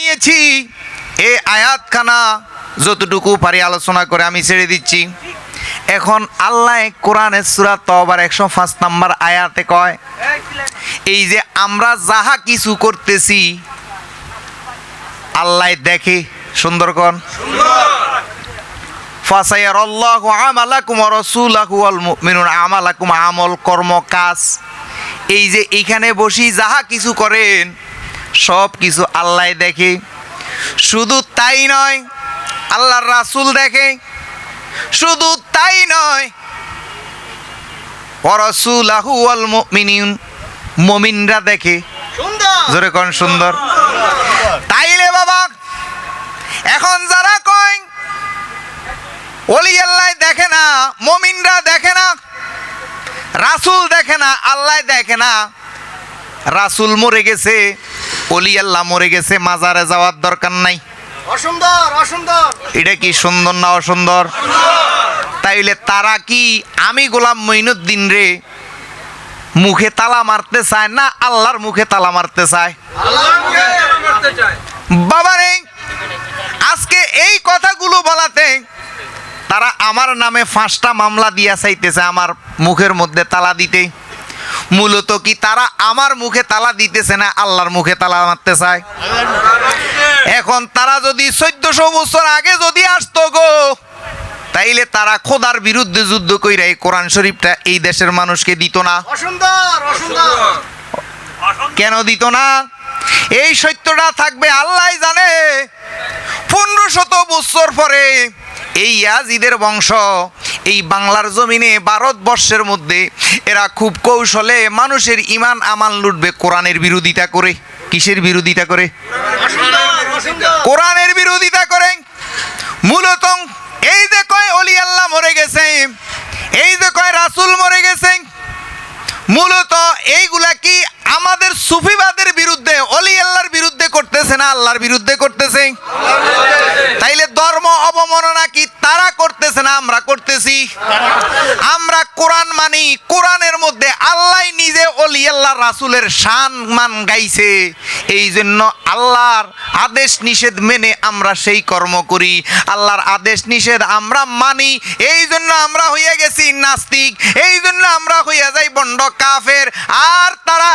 নিয়েছি এই আয়াতখানা যতটুকু পারি আলোচনা করে আমি ছেড়ে দিচ্ছি। এখন আল্লাহ কোরআনের সুরা তবার একশো পাঁচ নাম্বার আয়াতে কয়, এই যে আমরা যাহা কিছু করতেছি, আল্লাহ দেখে সুন্দরকন ফাসায়ার আল্লাহু আমালাকুম ওয়া রাসূলুহু ওয়াল মুমিনুন, আমালাকুম আমল, কর্ম, কাজ। এই যে এইখানে বসি যাহা কিছু করেন সব কিছু আল্লাহ দেখে। শুধু তাই নয় আল্লাহর রাসূল দেখে। শুধু তাই নয় ওয়া রাসূলুহু ওয়াল মুমিনুন মুমিনরা দেখে। জোরে কোন সুন্দর। তাইলে বাবা এখন যারা কয় অলি আল্লাহ দেখে না মমিনরা দেখে না রাসুল দেখে না আল্লাহ দেখে না রাসুল মরে গেছে। অলি আল্লাহ মরে গেছে মাজারে যাওয়ার দরকার নাই। অসুন্দর অসুন্দর। এটা কি সুন্দর না অসুন্দর? তাইলে তারা কি আমি গোলাম মঈনুদ্দিন রে মুখে তালা মারতে চায় না আল্লাহর মুখে তালা মারতে চায়? বাবা রে আজকে এই কথাগুলো বলাতে তারা আমার নামে পাঁচটা মামলা দিয়া চাইতেছে আমার মুখের মধ্যে তালা দিতে মূলত কি তারা আমার মুখে তালা দিতেছে না আল্লাহর মুখে তালা মারতে চায়? এখন তারা যদি চোদ্দশো বছর আগে যদি আসতো গো তাইলে তারা খোদার বিরুদ্ধে যুদ্ধ কইরা এই কোরআন শরীফটা এই দেশের মানুষকে দিত না। কেন দিত না? এই সত্যটা থাকবে আল্লাহ জানে। পনেরো শত বছর পরে এই ইয়াজিদের বংশ এই বাংলার জমিনে ভারতবর্ষের মধ্যে এরা খুব কৌশলে মানুষের ইমান আমান লুটবে কোরআনের বিরোধিতা করে। কিসের বিরোধিতা করে? কোরআনের বিরোধিতা করে। মূলত এই যে কয় অলি আল্লাহ মরে গেছে, এই যে কয় রাসুল মরে গেছে মূলত এইগুলা কি আমাদের সুফিবাদের বিরুদ্ধে, অলি আল্লাহর বিরুদ্ধে করতেছে না আল্লাহর বিরুদ্ধে করতেছে? তাইলে ধর্ম অবমাননা কি তারা করতেছে না আমরা করতেছি? আমরা কোরআন মানি, কোরআনের মধ্যে অলি রাসুলের শান মান গাইছে। এই জন্য আল্লাহর আদেশ নিষেধ মেনে আমরা সেই কর্ম করি। আল্লাহর আদেশ নিষেধ আমরা মানি। এই জন্য আমরা হইয়া গেছি নাস্তিক। এই জন্য আমরা হইয়া যাই বন্ড কাফের। আর তারা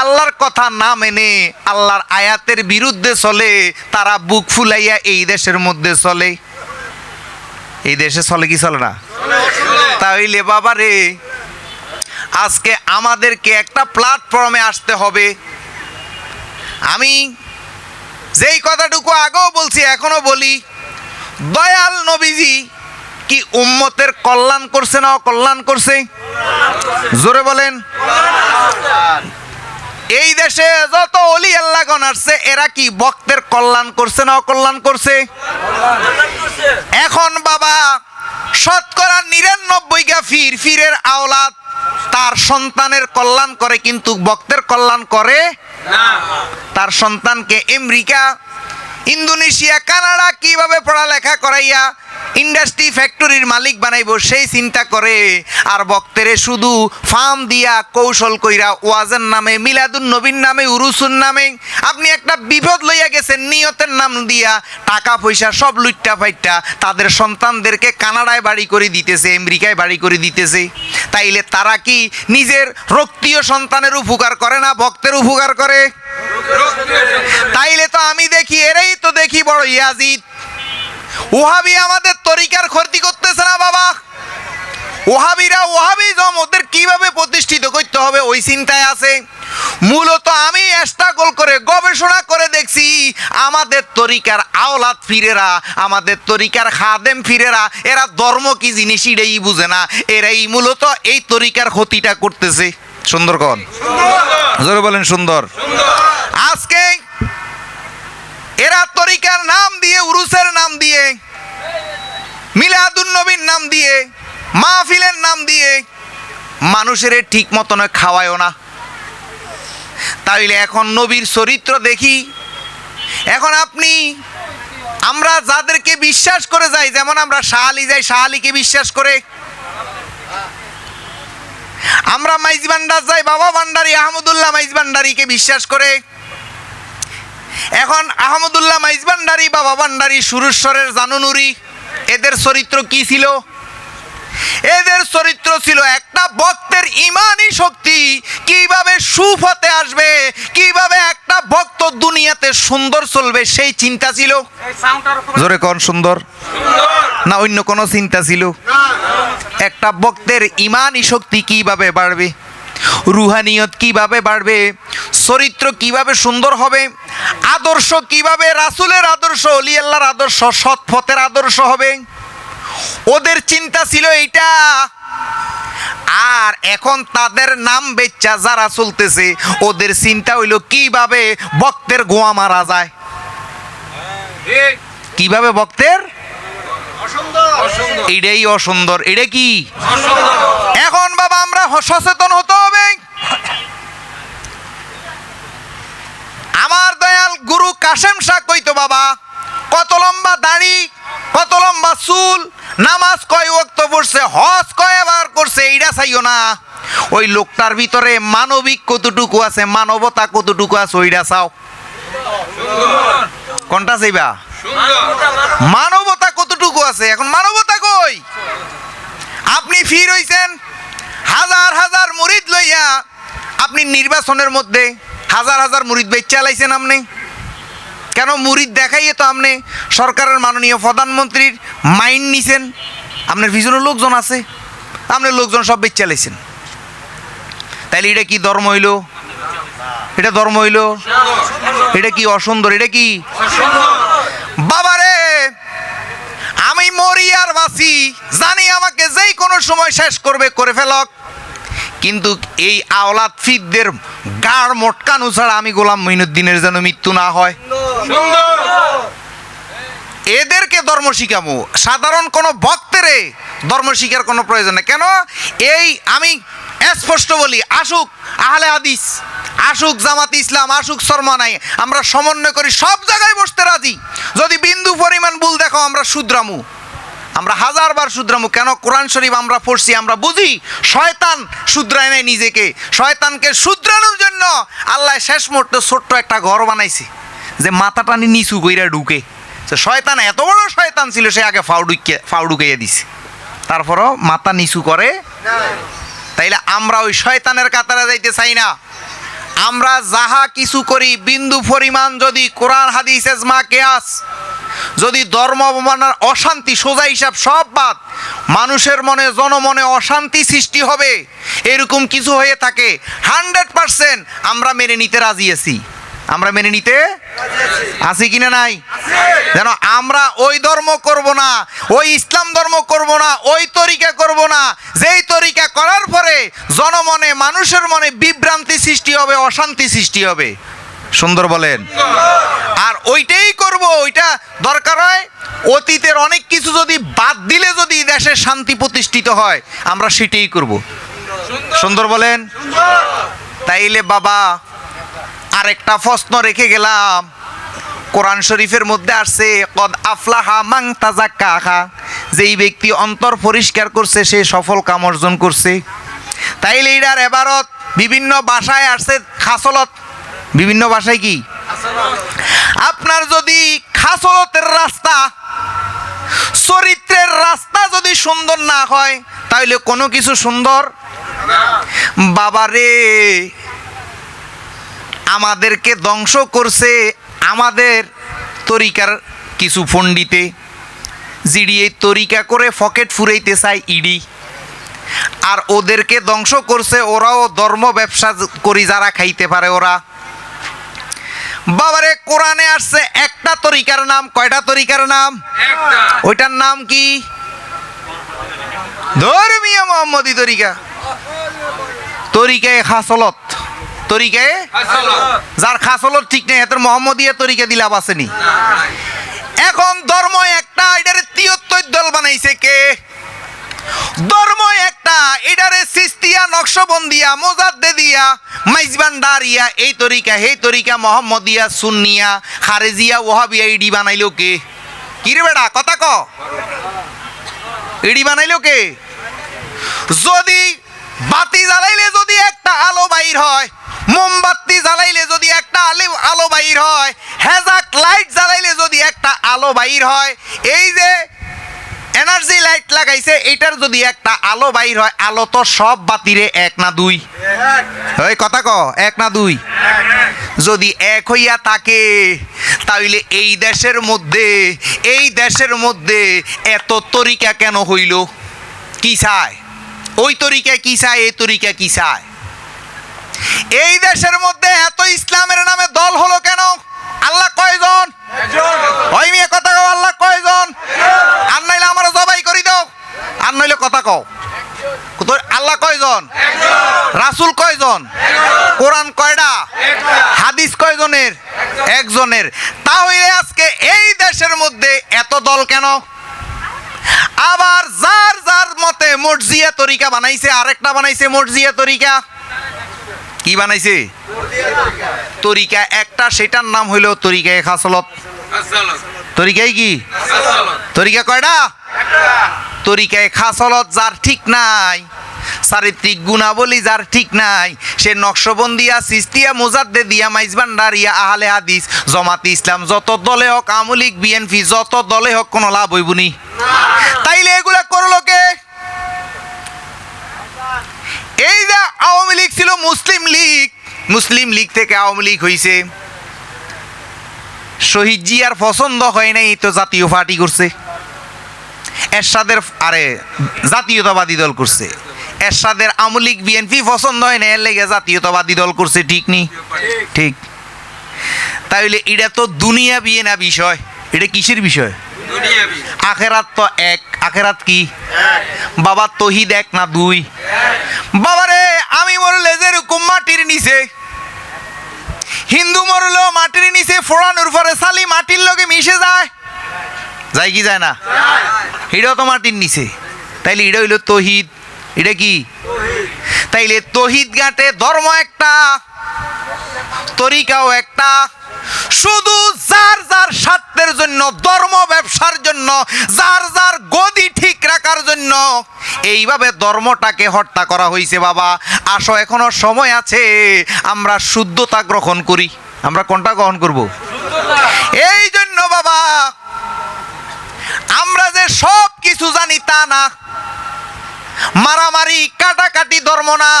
আল্লাহর কথা না মেনে আল্লাহর আয়াতের বিরুদ্ধে চলে, তারা বুক ফুলাইয়া এই দেশের মধ্যে চলে। এই দেশে চলে কি চলে না? তাইলে বাবা রে আজকে আমাদেরকে একটা প্ল্যাটফর্মে আসতে হবে। আমি যেই কথাটুকু আগেও বলছি এখনও বলি, দয়াল নবীজি কি উম্মতের কল্যাণ করছে না অকল্যাণ করছে? জোরে বলেন। এই দেশে যত অলি আল্লাহগণ আসছে, এরা কি বক্তের কল্যাণ করছে না অকল্যাণ করছে? এখন বাবা, শতকরা নিরানব্বই গা ফির, ফিরের আওলাদ তার সন্তানের কল্যাণ করে কিন্তু ভক্তের কল্যাণ করে না। তার সন্তানকে আমেরিকা ইন্দোনেশিয়া, কানাডা কীভাবে পড়ালেখা করাইয়া ইন্ডাস্ট্রি ফ্যাক্টরির মালিক বানাইব সেই চিন্তা করে আর বক্তেরে শুধু ফার্ম দিয়া কৌশল কইরা ওয়াজের নামে, মিলাদুন নবীন নামে, উরুসুন নামে, আপনি একটা বিপদ লইয়া গেছেন, নিয়তের নাম দিয়া টাকা পয়সা সব লুটটা ফাইটটা তাদের সন্তানদেরকে কানাডায় বাড়ি করে দিতেছে, আমেরিকায় বাড়ি করে দিতেছে। তাইলে তারা কি নিজের রক্তীয় সন্তানের উপকার করে না ভক্তের উপকার করে? তাইলে তো আমি দেখি এরাই তো দেখি বড় ইয়াজিদ। ওহাবি আমাদের তরিকার ক্ষতি করতেছে না বাবা। ওহাবিরা ওহাবি জম ওদের কীভাবে প্রতিষ্ঠিত করতে হবে ওই চিন্তায় আছে। মূলত আমি স্ট্রাগল করে গবেষণা করে দেখছি আমাদের তরিকার আওলাদ ফিরেরা আমাদের তরিকার খাদেম ফিরেরা এরা ধর্ম কি জিনিস এটাই বুঝে না। এরাই মূলত এই তরিকার ক্ষতিটা করতেছে। সুন্দরগণ জোরে বলেন সুন্দর। আজকে এরা তরিকার নাম দিয়ে, উরুসের নাম দিয়ে, মিলাদুন নবীর নাম দিয়ে, মাহফিলের নাম দিয়ে মানুষের ঠিক মতন খাওয়ায়ও না। তাইলে এখন নবীর চরিত্র দেখি। এখন আপনি, আমরা যাদেরকে বিশ্বাস করে যাই, যেমন আমরা শাহ আলী যাই, শাহ আলীকে বিশ্বাস করে। আমরা মাইজ ভান্ডার যাই, বাবা ভান্ডারি আহমদুল্লাহ মাইজ ভান্ডারিকে বিশ্বাস করে। এখন আহমদুল্লাহ মাইজ ভান্ডারি বাবা ভান্ডারি সুরেশ্বরের জানুনুরি। এদের চরিত্র কি ছিল? এদের চরিত্র ছিল একটা ভক্তের ইমানই শক্তি। কীভাবে সুফতে আসবে, কীভাবে একটা ভক্ত দুনিয়াতে সুন্দর চলবে, সেই চিন্তা ছিল। জোরে কোন সুন্দর। না, অন্য কোনো চিন্তা ছিল? একটা ভক্তের ইমানই শক্তি কীভাবে বাড়বে? রুহানিয়ত কীভাবে বাড়বে? চরিত্র কীভাবে সুন্দর হবে? আদর্শ কীভাবে? রাসুলের আদর্শ অলি আল্লাহর আদর্শ সৎ পথের আদর্শ হবে? ওদের চিন্তা ছিল এইটা। আর এখন তাদের নাম বেচ্চা যারা চলতেছে ওদের চিন্তা হইল কীভাবে ভক্তের গোয়া মারা যায়? কীভাবে ভক্তের? অসুন্দর। এটাই অসুন্দর। এটা কি? এখন বাবা আমরা সচেতন হতে হবে আমার দয়াল গুরু কাশেম শাহ কইতো বাবা। কত লম্বা দাড়ি, কত লম্বা চুল, নামাজ কয় ওয়াক্ত পড়ছে, হজ কয়বার করছে এইটা চাইও না। ওই লোকটার ভিতরে মানবিক কতটুকু আছে, মানবতা কতটুকু আছে ওইটা চাও। কোনটা চাইবা? মানবতা কতটুকু আছে, এখন মানবতা কই? আপনি ফির হইছেন হাজার হাজার মুরিদ লইয়া, আপনি নির্বাচনের মধ্যে হাজার হাজার মুরিদ বেচ চালাইছেন আপনি। কেন মুরিদ দেখাইয়ে তো আপনি সরকারের মাননীয় প্রধানমন্ত্রীর মাইন্ড নিছেন? আপনার পিছনে লোকজন আছে। আপনার লোকজন সব বেচ তাইলে এটা কি ধর্ম হইল? এটা ধর্ম হইল? এটা কি অসুন্দর? এটা কি? বাবারে, আমি মরি আর জানি আমাকে যেই কোনো সময় শেষ করবে, করে ফেলক। কিন্তু এই আওলাদ ফিদদের গাড় মটকানো ছাড়া আমি গোলাম মঈনুদ্দিনের যেন মৃত্যু না হয়। এদেরকে ধর্ম শিখামো। সাধারণ কোনো ভক্তেরে ধর্ম শিখার কোনো প্রয়োজন নেই। কেন? এই আমি স্পষ্ট বলি, আসুক আহলে হাদিস, আসুক জামাত ইসলাম, আসুক শর্মা নাই আমরা সমন্বয় করি, সব জায়গায় বসতে রাজি। যদি বিন্দু পরিমাণ ভুল দেখো, আমরা শুদ্রামু আমরা হাজারবার শুদ্রামু কেন? কোরআন শরীফ আমরা পড়ছি, আমরা বুঝি, শয়তান শুদ্রায় নাই নিজেকে। শয়তানকে শুদ্রানোর জন্য আল্লাহ শেষ মুহূর্তে ছোট্ট একটা ঘর বানাইছে। যে মাথাটা নি নিচু কইরা ঢুকে। তো শয়তান, এত বড় শয়তান ছিল, সে আগে ফাউ ঢুকে ফাউ দিছে। তারপরও মাথা নিচু করে। তাইলে আমরা ওই শয়তানের কাতারে যাইতে চাই না। আমরা যাহা কিছু করি, বিন্দু পরিমাণ যদি কোরআন, হাদিস এজমা কেয়াস, যদি ধর্ম অবমাননার অশান্তি, সোজা হিসাব সব বাদ, মানুষের মনে, জনমনে অশান্তি সৃষ্টি হবে, এরকম কিছু হয়ে থাকে, হান্ড্রেড পারসেন্ট আমরা মেনে নিতে রাজি আছি। আমরা মেনে নিতে আছি কিনা নাই? যেন আমরা ওই ধর্ম করব না, ওই ইসলাম ধর্ম করব না, ওই তরিকা করব না, যেই তরিকা করার পরে জনমনে, মানুষের মনে বিভ্রান্তি সৃষ্টি হবে, অশান্তি সৃষ্টি হবে। সুন্দর বলেন। আর ওইটাই করব, ওইটা দরকার হয় অতীতের অনেক কিছু যদি বাদ দিলে যদি দেশে শান্তি প্রতিষ্ঠিত হয়, আমরা সেটাই করব। সুন্দর বলেন? তাইলে বাবা আরেকটা প্রশ্ন রেখে গেলাম। কোরআন শরীফের মধ্যে আসছে, কদ আফলাহা মাং তাজাক্কাহা যেই ব্যক্তি অন্তর পরিষ্কার করছে, সে সফল কাম অর্জন করছে। তাইলে এটার এবারত বিভিন্ন ভাষায় আসছে খাসলত। বিভিন্ন ভাষায় কি? আপনার যদি খাসলতের রাস্তা, চরিত্রের রাস্তা যদি সুন্দর না হয় তাহলে কোনো কিছু সুন্দর? বাবারে আমাদেরকে ধ্বংস করছে আমাদের তরিকার কিছু ফন্ডিতে। জিডি এই তরিকা করে ফকেট ফুরাইতে চায় ইডি। আর ওদেরকে ধ্বংস করছে ওরাও ধর্ম ব্যবসা করি যারা খাইতে পারে ওরা। বাবারে কোরআনে আসছে একটা তরিকার নাম। কয়টা তরিকার নাম? ওইটার নাম কি? ধর্মীয় মোহাম্মদী তরিকা। তরিকায় খাসলত তরিকায় যার খাসলত ঠিক নেই এত মোহাম্মদিয়া তরিকা দিলাম আসেনি। এখন ধর্ম একটা, এটারে তিয়াত্তর দল বানাইছে কে? ধর্ম একটা, এটারে সিস্তিয়া, নকশবন্দিয়া মোজাদ্দে দিয়া মাইজবান ডারিয়া এই তরিকা, সেই তরিকা মোহাম্মদিয়া, সুন্নিয়া, খারেজিয়া ওহাবিয়া ইডি বানাইলো কে? কিরে বেটা, কথা ক। ইডি বানাইলো কে? যদি বাতি জ্বালাইলে যদি একটা আলো বাইর হয় মোমবাতি জ্বালাইলে যদি একটা আলো আলো বাইর হয় হ্যাজাক লাইট জ্বালাইলে যদি একটা আলো বাইর হয়, এই যে এনার্জি লাইট লাগাইছে, এটার যদি একটা আলো বাইর হয়, আলো তো সব বাতিরে এক না দুই। ওই কথা ক, এক না দুই। যদি এক হইয়া থাকে তাহলে এই দেশের মধ্যে, এই দেশের মধ্যে এত তরিকা কেন হইল? কি চায়? ওই তরিকা কি চায়, এই তরিকা কি চায়? এই দেশের মধ্যে এত ইসলামের নামে দল হলো কেন? আল্লাহ কয়জন? ওই মেয়ে, কথা কও, আল্লাহ কয়জন? আর নাইলে আমার জবাই করি দাও। আর নইলে কথা কও। আল্লাহ কয়জন? রাসূল কয়জন? কোরআন কয়টা হাদিস কয়জনের? একজনের। তাহলে আজকে এই দেশের মধ্যে এত দল কেন? আবার যার যার মতে মর্জিয়া তরিকা বানাইছে, আরেকটা বানাইছে মর্জিয়া তরিকা। কি বানাইছে? তরিকা একটা, সেটার নাম হইল তরিকায় খাসলত তরিকায় কি? তরিকা কয়টা? তরিকায় খাসলত যার ঠিক নাই, চারিত্রিক গুণাবলী যার ঠিক নাই, সে নকশবন্দিয়া সিস্তিয়া মোজাদ্দে দিয়া মাইজবান্ডারিয়া আহলে হাদিস। জমাতি ইসলাম যত দলে হোক আমলিক বিএনপি, যত দলে হোক, কোনো লাভ হইবনি তাইলে এগুলা করল কে এই যে আওয়ামী লীগ ছিল মুসলিম লীগ, মুসলিম লীগ থেকে আওয়ামী লীগ হইছে। শহীদ জিয়ার পছন্দ হয় নাই, তো জাতীয় পার্টি করছে। এরশাদের, আরে, জাতীয়তাবাদী দল করছে। এরশাদের আওয়ামী লীগ, বিএনপি পছন্দ হয় না এর লেগে জাতীয়তাবাদী দল করছে, ঠিক নি? ঠিক। তাইলে এটা তো দুনিয়া বিয়ে না বিষয়, এটা কিসের বিষয়? আখেরাত তো এক, আখেরাত কি? বাবা তহিদ এক না দুই? বাবারে, আমি মরলে যেরকম মাটির নিচে। হিন্দু মরলো মাটির নিচে ফোড়ানোর পরে সালি মাটির লগে মিশে যায়। যায় কি যায় না? এটাও তো মাটির নিচে। তাইলে এটা হইল তহিদ। এটা কি? তাইলে তহিদ গাঁটে ধর্ম একটা, তরিকাও একটা। শুধু যার যার স্বার্থের জন্য ধর্ম ব্যবসার জন্য যার যার গদি ঠিক রাখার জন্য এইভাবে ধর্মটাকে হত্যা করা হয়েছে বাবা। আসো এখনও সময় আছে আমরা শুদ্ধতা গ্রহণ করি। আমরা কোনটা গ্রহণ করব? এই জন্য বাবা আমরা যে সব কিছু জানি তা না। মারামারি কাটাকাটি ধর্ম না।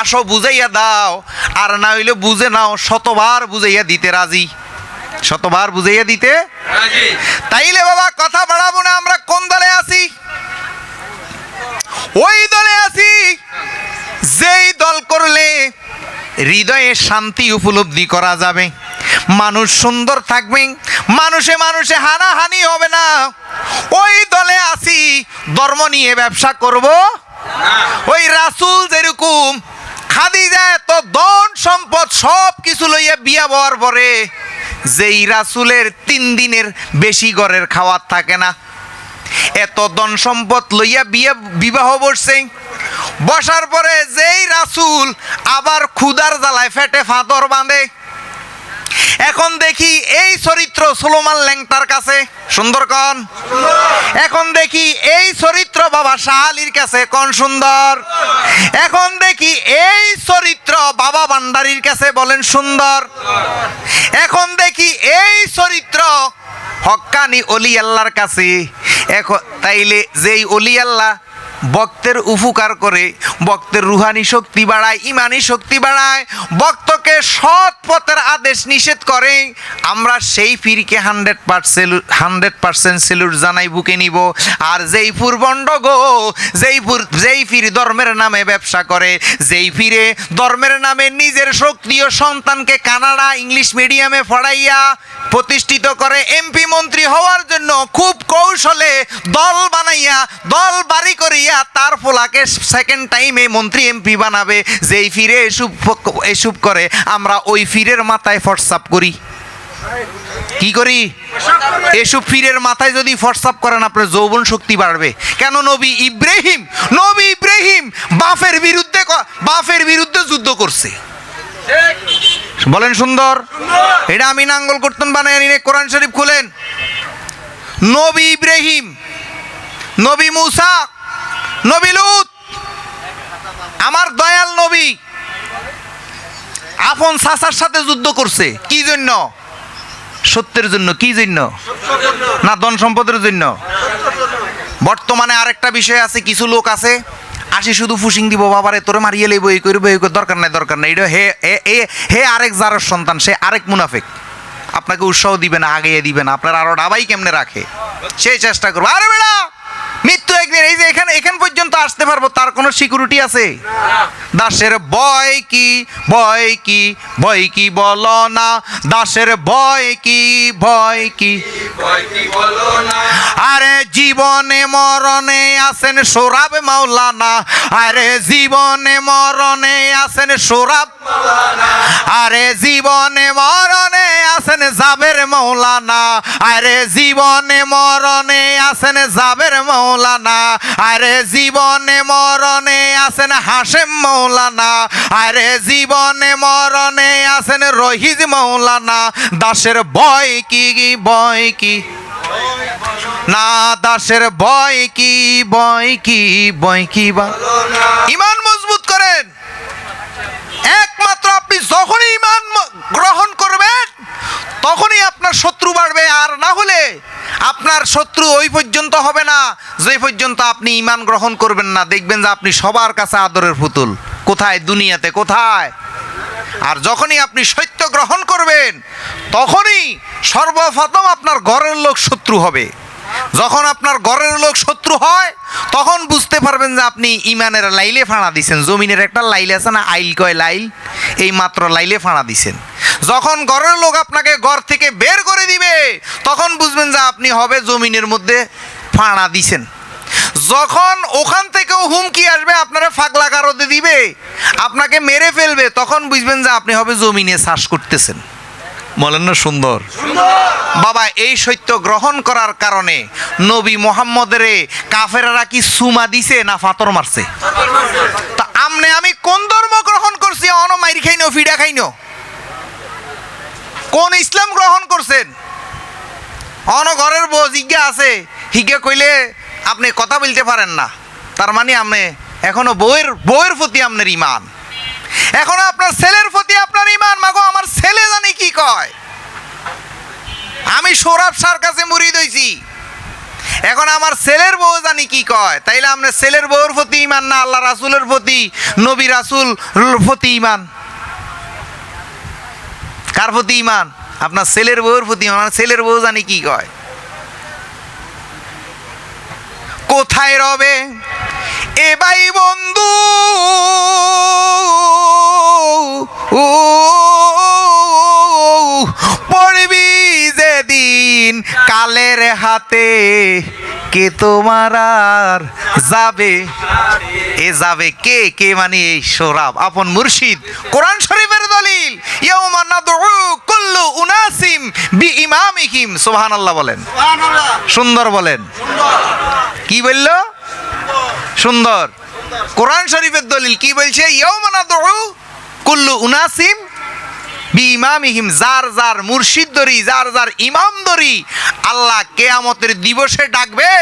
আসো বুঝাইয়া দাও আর না হইলে বুঝে নাও শতবার বুঝাইয়া দিতে রাজি। শতবার বুঝাইয়া দিতে? তাইলে বাবা কথা বাড়াবো না আমরা কোন দলে আছি? ওই দলে আছি। যেই দল করলে হৃদয়ে শান্তি উপলব্ধি করা যাবে। মানুষ সুন্দর থাকবে মানুষে মানুষে হানাহানি হবে না। ওই দলে আছি ধর্ম নিয়ে ব্যবসা করব। ওই রাসূল যেরকম খাদিজা এত ধন সম্পদ সব কিছু লইয়া বিয়া বওয়ার পরে যেই রাসূলের তিন দিনের বেশি ঘরের খাওয়ার থাকে না। এত ধন সম্পদ লইয়া বিয়ে, বিবাহ বসছে। বসার পরে যেই রাসূল আবার ক্ষুদার জ্বালায় ফেটে ফাঁদর বাঁধে। এখন দেখি এই চরিত্র সুলোমান ল্যাংটার কাছে। সুন্দর কন? এখন দেখি এই চরিত্র বাবা শাহালির কাছে কন সুন্দর? এখন দেখি এই চরিত্র বাবা ভান্ডারির কাছে বলেন সুন্দর? দেখি এই চরিত্র? হকানি অলি আল্লাহর কাছে। এখন তাইলে যেই অলি আল্লাহ বক্তের উপকার করে বক্তের রুহানি শক্তি বাড়ায়, ইমানি শক্তি বাড়ায়। বক্তকে সৎ পথের আদেশ নিষেধ করে। আমরা সেই ফিরকে hundred percent hundred percent salute জানাই, বুকে নিব। আর যেই ফুর বন্ড গো, যেই ফুর যেই ফির ধর্মের নামে ব্যবসা করে, যেই ফিরে ধর্মের নামে নিজের সক্রিয় সন্তানকে কানাডা ইংলিশ মিডিয়ামে পড়াইয়া প্রতিষ্ঠিত করে, এমপি মন্ত্রী হওয়ার জন্য খুব কৌশলে দল বানাইয়া, দল বাড়ি করিয়া, তার ফোলাকে সেকেন্ড টাইমে মন্ত্রী এমপি বানাবে, যেই ফিরে এসব এসব করে, আমরা ওই ফিরের মাথায় হোয়াটসঅ্যাপ করি। কি করি? এসব ফিরের মাথায় যদি হোয়াটসঅ্যাপ করেন, আপনার যৌবন শক্তি বাড়বে। কেন নবী ইব্রাহিম? নবী ইব্রাহিম বাফের বিরুদ্ধে বাফের বিরুদ্ধে যুদ্ধ করছে। বলেন সুন্দর। এটা আমি নাঙ্গল করতেন বানায় নিয়ে কোরআন শরীফ খুলেন। নবী ইব্রাহিম, নবী মুসা, নবী লুত আমার দয়াল নবী আপন সাসার সাথে যুদ্ধ করছে, কি জন্য? সত্যের জন্য, কি জন্য? না, ধন সম্পদের জন্য? বর্তমানে আরেকটা বিষয় আছে, কিছু লোক আছে, আসি শুধু ফুসিং দিব, বাবারে, তোরে মারিয়ে লেবো এই করব এই দরকার নাই দরকার নাই। এটা হে হে আরেক জারের সন্তান, সে আরেক মুনাফেক। আপনাকে উৎসাহ দিবে না আগিয়ে দিবে না, আপনার আরও ডাবাই কেমনে রাখে? সেই চেষ্টা করব। আরে বেড়া একদিন, এই যে এখানে এখান পর্যন্ত আসতে পারব, তার কোনো সিকিউরিটি আছে? দাসের বয় কি, ভয় কি ভয় কি বলো না। দাসের ভয় কি ভয় কি? আরে জীবনে মরণে আছেন সোরাব মাওলানা। আরে জীবনে মরণে আছেন সোরাব আরে জীবনে মরণে আছেন জাবের মৌলানা আরে জীবনে মরণে আছেন জাবের মৌলানা আরে জীবনে মরণে আছেন হাসেম মৌলানা, আরে জীবনে মরণে আছেন রহিজ মৌলানা, দাসের বয় কি বয় কি? না, দাসের বয় কি বয় কি বয় কি বা? ইমান মজবুত করেন। একমাত্র আপনি যখনই ইমান গ্রহণ করবেন, তখনই আপনার শত্রু হলে আপনার শত্রু ওই পর্যন্ত হবে না, যে পর্যন্ত আপনি ইমান গ্রহণ করবেন না। দেখবেন যে আপনি সবার কাছে আদরের পুতুল। কোথায়? দুনিয়াতে। কোথায়? আর যখনই আপনি সত্য গ্রহণ করবেন, তখনই সর্বপ্রথম আপনার ঘরের লোক শত্রু হবে। যখন আপনার ঘরের লোক শত্রু হয়, তখন বুঝতে পারবেন যে আপনি ইমানের লাইলে ফাঁড়া দিছেন। জমিনের একটা লাইল আছে না, আইল কয় লাইল? এই মাত্র লাইলে ফাঁড়া দিছেন। যখন ঘরের লোক আপনাকে ঘর থেকে বের করে দিবে, তখন বুঝবেন যে আপনি হবে জমিনের মধ্যে ফাঁড়া দিছেন। যখন ওখান থেকেও হুমকি আসবে, আপনারা ফাগলা কারোতে দিবে, আপনাকে মেরে ফেলবে, তখন বুঝবেন যে আপনি হবে জমিনে চাষ করতেছেন। বলেন না সুন্দর। বাবা এই সত্য গ্রহণ করার কারণে নবী মোহাম্মদের কাফেরারা কি সুমা দিছে না ফাতর মারছে? তা আমনে আমি কোন ধর্ম গ্রহণ করছি? অন মাইর খাইনো ফিডা খাইনো। কোন ইসলাম গ্রহণ করছেন? অন ঘরের বউ জিজ্ঞা আছে হিজ্ঞা কইলে আপনি কথা বলতে পারেন না। তার মানে আপনি এখনও বউয়ের বউয়ের প্রতি আপনার ইমান এখনও আপনার ছেলের প্রতি আপনার ইমান, মাগো, আমার ছেলে জানি কি কয়? আমি সৌরভ সার কাছে মুড়ি দইছি এখন আমার ছেলের বউ জানি কি কয়? তাইলে আপনার ছেলের বউর প্রতি ইমান না আল্লাহ রাসুলের প্রতি, নবী রাসুল প্রতি ইমান? কার প্রতি ইমান? আপনার ছেলের বউর প্রতি আমার ছেলের বউ জানি কি কয়? কোথায় রবে? এ বাই বন্ধু ও পড়বি যেদিন কালের হাতে কে তোমার আর যাবে? এ যাবে কে? কে মানে এই সোরাব? আপন মুর্শিদ কোরআন শরীফের দলিল ইয়াউমা নাদউ কুল্লু উনাসিম বি ইমামিহিম সুবহানাল্লাহ বলেন। সুন্দর বলেন। কি বলল? সুন্দর। কোরআন শরীফের দলিল কি বলছে? ইয়াউমা নাদউ কুল্লু উনাসিম বি ইমামিহিম যার যার মুর্শিদ দরি, যার যার ইমাম দরি, আল্লাহ কেয়ামতের দিবসে ডাকবে।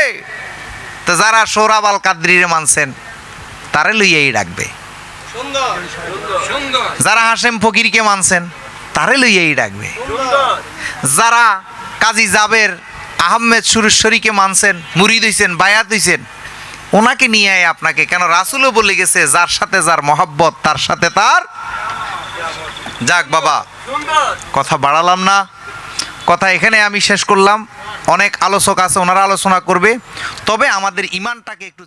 তো যারা সোরাব আল কাদ্রিরে মানছেন, তারে লইয়াই ডাকবে। যারা হাসেম ফকিরকে মানছেন, তারে লইয়াই ডাকবে। যারা কাজী জাবের আহমেদ সুরেশ্বরীকে মানছেন, মুরিদ হইছেন, বায়াত হইছেন ওনাকে নিয়ে আয় আপনাকে। কেন রাসুলও বলে গেছে, যার সাথে যার মহাব্বত, তার সাথে তার যাক বাবা, কথা বাড়ালাম না। কথা এখানে আমি শেষ করলাম। অনেক আলোচক আছে, ওনারা আলোচনা করবে। তবে আমাদের ইমানটাকে একটু